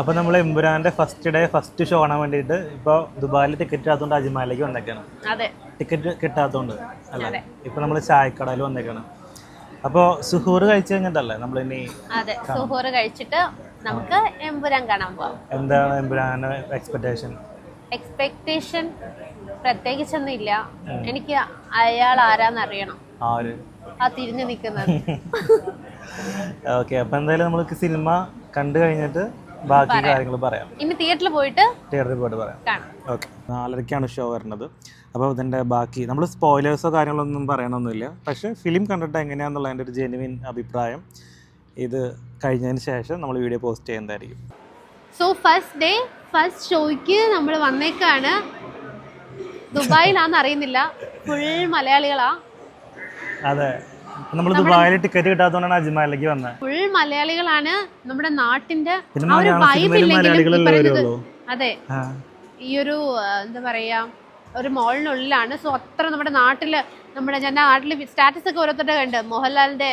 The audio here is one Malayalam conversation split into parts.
അപ്പോൾ നമ്മൾ എമ്പുരാന്റെ ഫസ്റ്റ് ഡേ ഫസ്റ്റ് ഷോ കാണാൻ വേണ്ടിയിട്ട് ഇപ്പൊ ദുബായിൽ ടിക്കറ്റ് കിട്ടാത്തതുകൊണ്ട് അജ്മാലിലേക്ക് വന്നേക്കാണ്. ടിക്കറ്റ് കിട്ടാത്തതുകൊണ്ട് അല്ല? ഇപ്പൊ നമ്മൾ ചായക്കടയിൽ വന്നേക്കാണ്. അപ്പോൾ സുഹൂർ കഴിച്ചു കഴിഞ്ഞിട്ടല്ലേ നമ്മൾ ഇനി അതെ സുഹൂറ് കഴിച്ചിട്ട് നമുക്ക് എമ്പുരാൻ കാണാൻ പോവാം. എന്താണ് എമ്പുരാന്റെ എക്സ്പെക്ടേഷൻ എക്സ്പെക്ടേഷൻ പ്രത്യേകിച്ചൊന്നും ഇല്ല എനിക്ക് അയാൾ ആരാന്നറിയണം അറിയണം. ആര്? ആ തിരിഞ്ഞു നിൽക്കുന്നത് ഓക്കെ അപ്പോൾ എന്തായാലും നമ്മൾക്ക് സിനിമ കണ്ടു കഴിഞ്ഞിട്ട് ബാക്കി കാര്യങ്ങൾ പറയാം. ഇനി തിയേറ്ററിൽ പോയിട്ട് തിയേറ്ററിൽ പോയിട്ട് പറയാം. ഓക്കെ നാലരയ്ക്കാണ് ഷോ വരുന്നത്. അപ്പോൾ ഇതിന്റെ ബാക്കി നമ്മൾ സ്പോയിലേഴ്സോ കാര്യങ്ങളൊന്നും പറയണമൊന്നുമില്ല പക്ഷേ ഫിലിം കണ്ടിട്ട് എങ്ങനെയാണെന്നുള്ള എന്റെ ഒരു ജെനുവിൻ അഭിപ്രായം ഇത് കഴിഞ്ഞതിന് ശേഷം നമ്മൾ വീഡിയോ പോസ്റ്റ് ചെയ്യുന്നതായിരിക്കും. സോ ഫസ്റ്റ് ഡേ ഫസ്റ്റ് ഷോയ്ക്ക് നമ്മൾ വന്നേക്കാണ്. ദുബായിലാന്ന് അറിയുന്നില്ല. ഫുൾ മലയാളികളാ. അതെ. നമ്മൾ ദുബായിൽ ടിക്കറ്റ് കിട്ടാത്തതുകൊണ്ടാണ് അജ്മാലിലേക്ക് വന്നത് ഫുൾ മലയാളികളാണ് നമ്മുടെ നാട്ടിന്റെ പിന്നെ ആ ഒരു വൈബ് ഇല്ലെങ്കിലും പറയുന്നത് അതെ. ഈ ഒരു എന്താ പറയാ ഒരു മോളിനുള്ളിലാണ്. സോ അത്ര നമ്മുടെ നാട്ടിൽ നമ്മുടെ ഞാൻ നാട്ടിൽ സ്റ്റാറ്റസ് ഒക്കെ ഓരോരുത്തരുടെ കണ്ട്. മോഹൻലാലിന്റെ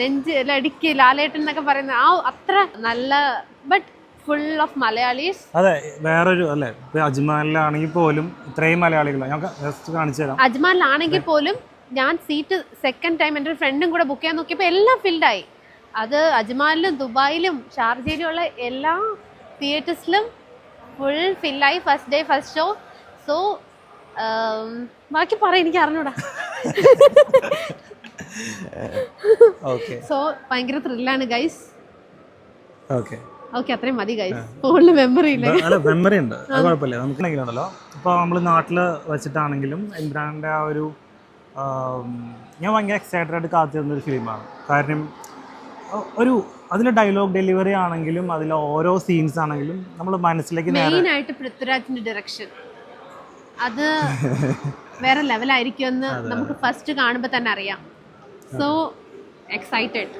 നെഞ്ച് ലടിക്ക് ലാലേട്ടൻ എന്നൊക്കെ പറയുന്ന ആ അത്ര നല്ല ബട്ട് ഫുൾ ഓഫ് മലയാളീസ്. അതെ വേറൊരു അല്ലേ ഇപ്പൊ അജ്മാലിലാണെങ്കിൽ പോലും ഇത്രയും മലയാളികളാണ് ഞാൻ ജസ്റ്റ് കാണിച്ചു തരാം. അജ്മാനിലാണെങ്കിൽ പോലും ഞാൻ സീറ്റ് സെക്കൻഡ് ടൈം എന്റെ ഒരു ഫ്രണ്ടും കൂടെ ബുക്ക് ചെയ്യാൻ നോക്കിയപ്പോൾ എല്ലാം ഫിൽഡായി അത് അജ്മാലിലും ദുബായിലും ഷാർജയിലും ഉള്ള എല്ലാ തിയേറ്റേഴ്സിലും full ഫില്ലായി first day first show so ബാക്കി പറ എനിക്ക് അറിഞ്ഞൂടാ. ഓക്കെ സോ ഭയങ്കര ത്രില്ലാണ് ഗൈസ് ഓക്കെ ഓക്കെ അത്രയും മതി ഗൈസ് ഫോണിൽ മെമ്മറി ഇല്ല? മെമ്മറി ഉണ്ട്. അത് കുഴപ്പമില്ല. നമുക്ക് ഉണ്ടല്ലോ ഇപ്പോൾ നമ്മൾ നാട്ടിൽ വെച്ചിട്ടാണെങ്കിലും ഇമ്രാന്റെ ആ ഒരു ഞാൻ ഭയങ്കര എക്സൈറ്റഡ് ആയിട്ട് കാത്തിരുന്ന ഒരു ഫിലിമാണ് കാരണം ഒരു അതിലെ ഡയലോഗ് ഡെലിവറി ആണെങ്കിലും അതിലെ ഓരോ സീൻസ് ആണെങ്കിലും നമ്മൾ മനസ്സിലേക്ക് മെയിൻ ആയിട്ട് പൃഥ്വിരാജിന്റെ ഡയറക്ഷൻ അത് വേറെ ലെവലായിരിക്കുമെന്ന് നമുക്ക് ഫസ്റ്റ് കാണുമ്പോൾ തന്നെ അറിയാം. So excited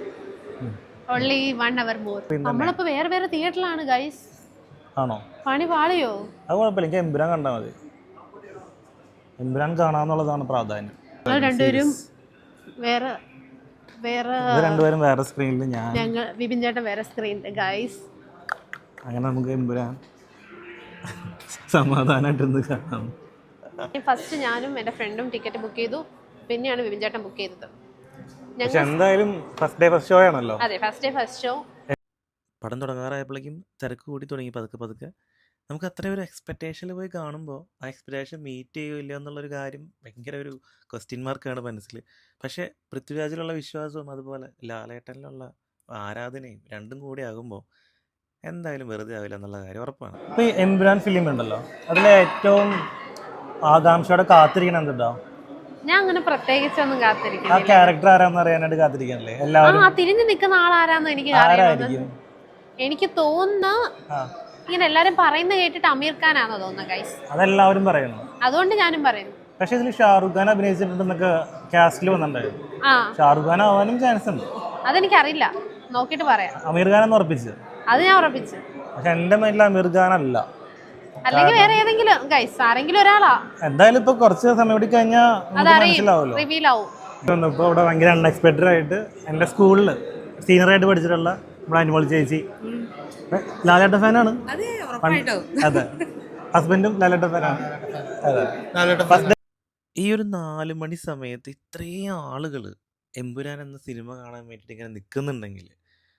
only one hour more നമ്മളിപ്പോ വേറെ വേറെ തിയേറ്ററിലാണ് ഗൈസ് ആണോ? പണി പാളിയോ? അത് കുഴപ്പമില്ല. എനിക്ക് എമ്പുരാൻ കണ്ടാൽ മതി. എമ്പുരാൻ കാണാന്നുള്ളതാണ് പ്രാധാന്യം. രണ്ടുപേരും വേറെ വേറെ രണ്ടുപേരും വേറെ സ്ക്രീനിൽ ഞാൻ ഞങ്ങൾ വിപിൻ ചേട്ടൻ വേറെ സ്ക്രീനിൽ ഗൈസ് അങ്ങനെ നമുക്ക് എമ്പുരാൻ സമാധാനമായിട്ടൊന്ന് കാണാം. ഫസ്റ്റ് ഞാനും എന്റെ ഫ്രണ്ടും ടിക്കറ്റ് ബുക്ക് ചെയ്തു. പിന്നെയാണ് വിപിൻ ചേട്ടൻ ബുക്ക് ചെയ്തത്. പക്ഷെ എന്തായാലും ഫസ്റ്റ് ഡേ ഫസ്റ്റ് ഷോ ആണല്ലോ. അതെ ഫസ്റ്റ് ഡേ ഫസ്റ്റ് ഷോ പടം തുടങ്ങാറായപ്പോഴേക്കും തിരക്ക് കൂടി തുടങ്ങി പതുക്കെ പതുക്കെ. നമുക്ക് അത്ര ഒരു എക്സ്പെക്റ്റേഷനിൽ പോയി കാണുമ്പോൾ ആ എക്സ്പെക്റ്റേഷൻ മീറ്റ് ചെയ്യോ ഇല്ലയോ എന്നുള്ളൊരു കാര്യം ഭയങ്കര ഒരു ക്വസ്റ്റ്യൻ മാർക്കാണ് മനസ്സിൽ പക്ഷേ പൃഥ്വിരാജിലുള്ള വിശ്വാസവും അതുപോലെ ലാലേട്ടനിലുള്ള ആരാധനയും രണ്ടും കൂടി ആകുമ്പോൾ എന്തായാലും വെറുതെ ആവില്ല എന്നുള്ള കാര്യം ഉറപ്പാണ്. ഇപ്പോൾ ഈ എംബ്രാൻ ഫിലിം ഉണ്ടല്ലോ അതിലെ ഏറ്റവും ആകാംക്ഷയോടെ കാത്തിരിക്കണം എന്തുണ്ടോ ഞാൻ അങ്ങനെ പ്രത്യേകിച്ചൊന്നും ആ കാത്തിരിക്കുന്നില്ല ക്യാരക്ടർ ആരാന്ന് അറിയാനായിട്ട് കാത്തിരിക്കണല്ലേ? ആ എല്ലാവരും തിരിഞ്ഞു നിൽക്കുന്ന ആളാരാന്ന് എനിക്ക് ആരായിരിക്കും? എനിക്ക് തോന്നുന്ന ആ. ഇങ്ങനെ എല്ലാരും പറയുന്ന കേട്ടിട്ട് അമീർ ഖാനാണോ തോന്നുന്നത് ഗൈസ് അതെല്ലാവരും പറയുന്നു. അതുകൊണ്ട് ഞാനും പറയുന്നു. പക്ഷേ ഇതിൽ ഷാറുഖ് ഖാൻ അഭിനയിച്ചിട്ടുണ്ടെന്നൊക്കെ കാസ്റ്റിൽ വന്നിട്ടുണ്ടായിരുന്നു. ആ. ഷാറുഖ് ഖാൻ ആവാനും ചാൻസ് ഉണ്ട്. അതെനിക്കറിയില്ല. നോക്കിയിട്ട് പറയാം. അമീർ ഖാൻ എന്ന് ഉറപ്പിച്ച്. അത് ഞാൻ ഉറപ്പിച്ചു. പക്ഷെ എന്റെ മൈൻഡിൽ അമീർ ഖാൻ അല്ല. അല്ലെങ്കിൽ വേറെ ഏതെങ്കിലും ഗൈസ് ആരെങ്കിലും ഒരാളാ. എന്തായാലും ഇപ്പൊ കുറച്ച് സമയം കൂടി കഴിഞ്ഞാൽ മനസ്സിലാവുമല്ലോ. റിവീൽ ആവും. ഇപ്പോൾ ഇവിടെ ഭയങ്കര അൺഎക്സ്പെക്റ്റഡ് ആയിട്ട് എന്റെ സ്കൂളിൽ സീനിയറായിട്ട് പഠിച്ചിട്ടുള്ള നമ്മുടെ അനുമോൾ ചേച്ചി. ലാലേട്ട ഫാനാണ്. അതെ ഹസ്ബൻഡും ലാലേട്ട ഫാനാണ്. അതെ. ഈ ഒരു നാല് മണി സമയത്ത് ഇത്രയും ആളുകൾ എമ്പുരാൻ എന്ന സിനിമ കാണാൻ വേണ്ടിയിട്ട് ഇങ്ങനെ നിൽക്കുന്നുണ്ടെങ്കിൽ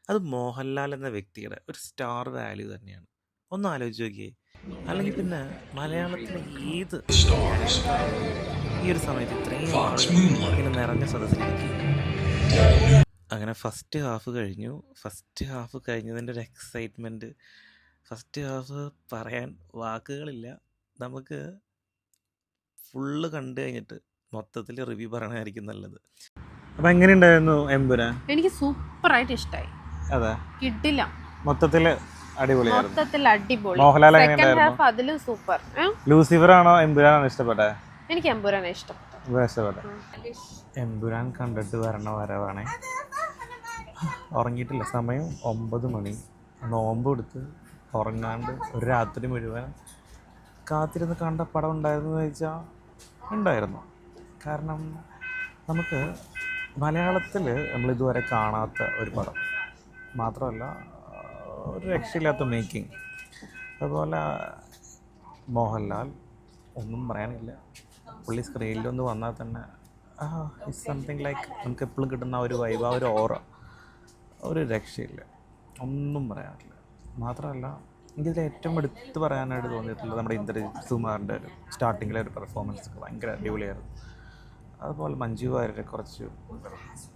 അത് മോഹൻലാൽ എന്ന വ്യക്തിയുടെ ഒരു സ്റ്റാർ വാല്യൂ തന്നെയാണ്. ഒന്ന് ആലോചിച്ച് നോക്കിയേ. അല്ലെങ്കിൽ പിന്നെ മലയാളത്തിലെ ഏത് ഈ ഒരു സമയത്ത് ഇത്രയും ആളുകൾ ഇങ്ങനെ നിറഞ്ഞ സദസ്സിലേക്ക് അങ്ങനെ ഫസ്റ്റ് ഹാഫ് കഴിഞ്ഞു. ഫസ്റ്റ് ഹാഫ് കഴിഞ്ഞതിന്റെ ഒരു എക്സൈറ്റ്മെന്റ് ഫസ്റ്റ് ഹാഫ് പറയാൻ വാക്കുകളില്ല. നമുക്ക് ഫുള്ള് കണ്ടു കഴിഞ്ഞിട്ട് മൊത്തത്തിൽ റിവ്യൂ പറയണമായിരിക്കും നല്ലത്. അപ്പം എങ്ങനെയുണ്ടായിരുന്നു എമ്പുരാൻ? എനിക്ക് സൂപ്പറായിട്ട് ഇഷ്ടമായി അതെ. കിട്ടില്ല. മൊത്തത്തിൽ അടിപൊളിയായിരുന്നു. മൊത്തത്തിൽ അടിപൊളി. മോഹൻലാൽ സെക്കൻഡ് ഹാഫ് അതിലും സൂപ്പർ ലൂസിഫർ ആണോ എമ്പുരാനാണോ എനിക്ക് എമ്പുരാനെ ഇഷ്ടപ്പെട്ടു ഇഷ്ടപ്പെട്ടെ. എമ്പുരാൻ കണ്ടിട്ട് വരണ വരവാണേ. ഉറങ്ങിയിട്ടില്ല. സമയം ഒമ്പത് മണി. നോമ്പ് എടുത്ത് ഉറങ്ങാണ്ട് ഒരു രാത്രി മുഴുവൻ കാത്തിരുന്ന് കണ്ട പടം ഉണ്ടായിരുന്നു എന്ന് ചോദിച്ചാൽ ഉണ്ടായിരുന്നു. കാരണം നമുക്ക് മലയാളത്തിൽ നമ്മളിതുവരെ കാണാത്ത ഒരു പടം. മാത്രമല്ല ഒരു രക്ഷയില്ലാത്ത മേക്കിംഗ്. അതുപോലെ മോഹൻലാൽ ഒന്നും പറയാനില്ല. പുള്ളി സ്ക്രീനിലൊന്ന് വന്നാൽ തന്നെ ഇറ്റ് സംതിങ് ലൈക്ക് നമുക്ക് എപ്പോഴും കിട്ടുന്ന ഒരു വൈബ് ആ ഒരു ഓറ ഒരു രക്ഷയില്ല. ഒന്നും പറയാനില്ല. മാത്രമല്ല എനിക്കിതിൽ ഏറ്റവും എടുത്ത് പറയാനായിട്ട് തോന്നിയിട്ടുള്ളത് നമ്മുടെ ഇന്ദ്രജിത് സുമാറിന്റെ ഒരു സ്റ്റാർട്ടിങ്ങിലെ ഒരു പെർഫോമൻസ് ഭയങ്കര അടിപൊളിയായിരുന്നു. അതുപോലെ മഞ്ജു വാര്യരെ കുറച്ച്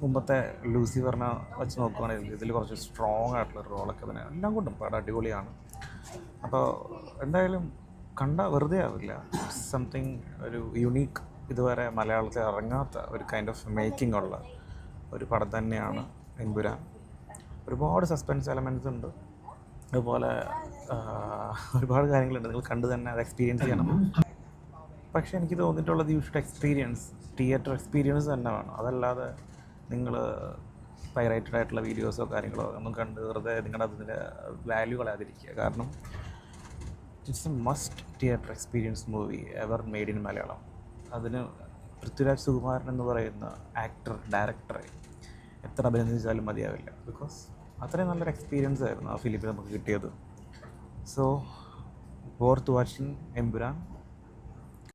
മുമ്പത്തെ ലൂസി പറഞ്ഞ വെച്ച് നോക്കുകയാണെങ്കിൽ ഇതിൽ കുറച്ച് സ്ട്രോങ് ആയിട്ടുള്ള റോളൊക്കെ തന്നെ. എല്ലാം കൊണ്ടും പടം അടിപൊളിയാണ്. അപ്പോൾ എന്തായാലും കണ്ട വെറുതെ ആവില്ല. സംതിങ് ഒരു യുണീക്ക് ഇതുവരെ മലയാളത്തിൽ ഇറങ്ങാത്ത ഒരു കൈൻഡ് ഓഫ് മേക്കിംഗ് ഉള്ള ഒരു പടം തന്നെയാണ് എമ്പുരാൻ. ഒരുപാട് സസ്പെൻസ് എലമെന്റ്സ് ഉണ്ട്. അതുപോലെ ഒരുപാട് കാര്യങ്ങളുണ്ട്. നിങ്ങൾ കണ്ടു തന്നെ അത് എക്സ്പീരിയൻസ് ചെയ്യണം. പക്ഷേ എനിക്ക് തോന്നിയിട്ടുള്ളത് you should experience theatre experience തന്നെ വേണം. അതല്ലാതെ നിങ്ങൾ പൈറേറ്റഡ് ആയിട്ടുള്ള വീഡിയോസോ കാര്യങ്ങളോ ഒന്നും കണ്ട് വെറുതെ നിങ്ങളുടെ അതിന്റെ വാല്യൂ കളയാതിരിക്കുക. കാരണം it's a must theatre experience movie ever made in Malayalam അതിന് പൃഥ്വിരാജ് സുകുമാരൻ എന്ന് പറയുന്ന ആക്ടർ ഡയറക്ടറെ എത്ര അഭിനന്ദിച്ചാലും മതിയാവില്ല. ബിക്കോസ് അത്രയും നല്ലൊരു എക്സ്പീരിയൻസ് ആയിരുന്നു ആ ഫിലിമിൽ നമുക്ക് കിട്ടിയത്. So വോർത്ത് watching Empuraan